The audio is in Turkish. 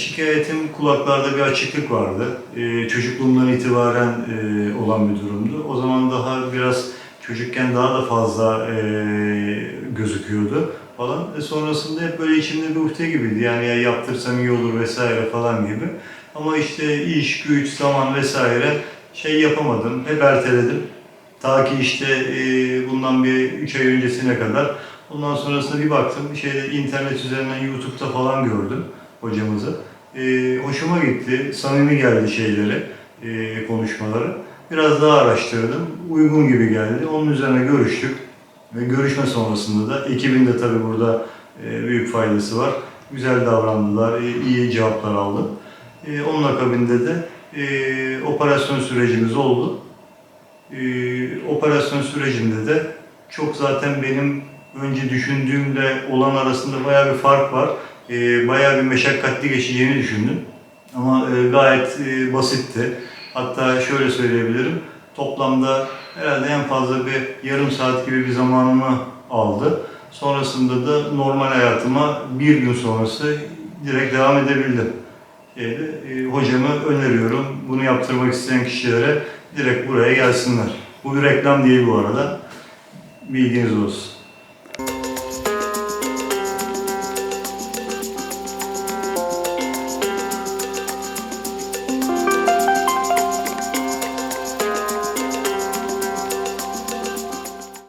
şikayetim kulaklarda bir açıklık vardı. Ee, çocukluğumdan itibaren e, olan bir durumdu. O zaman daha biraz çocukken daha da fazla e, gözüküyordu falan. E, sonrasında hep böyle içimde bir uhde gibiydi. Yani ya yaptırsam iyi olur vesaire falan gibi. Ama işte iş, güç, zaman vesaire şey yapamadım. Hep erteledim. Ta ki işte e, bundan bir 3 ay öncesine kadar. Ondan sonrasında bir baktım şeyde internet üzerinden YouTube'da falan gördüm hocamızı. E, hoşuma gitti, samimi geldi şeyleri, e, konuşmaları. Biraz daha araştırdım, uygun gibi geldi. Onun üzerine görüştük. Ve görüşme sonrasında da ekibin de tabii burada e, büyük faydası var. Güzel davrandılar, e, iyi cevaplar aldım. E, onun akabinde de e, operasyon sürecimiz oldu. E, operasyon sürecinde de çok zaten benim önce düşündüğümle olan arasında bayağı bir fark var. E, bayağı bir meşakkatli geçeceğini düşündüm. Ama e, gayet e, basitti. Hatta şöyle söyleyebilirim. Toplamda herhalde en fazla bir yarım saat gibi bir zamanımı aldı. Sonrasında da normal hayatıma bir gün sonrası direkt devam edebildim. Şeyde, e, hocamı öneriyorum. Bunu yaptırmak isteyen kişilere direkt buraya gelsinler. Bu bir reklam değil bu arada. Bilginiz olsun.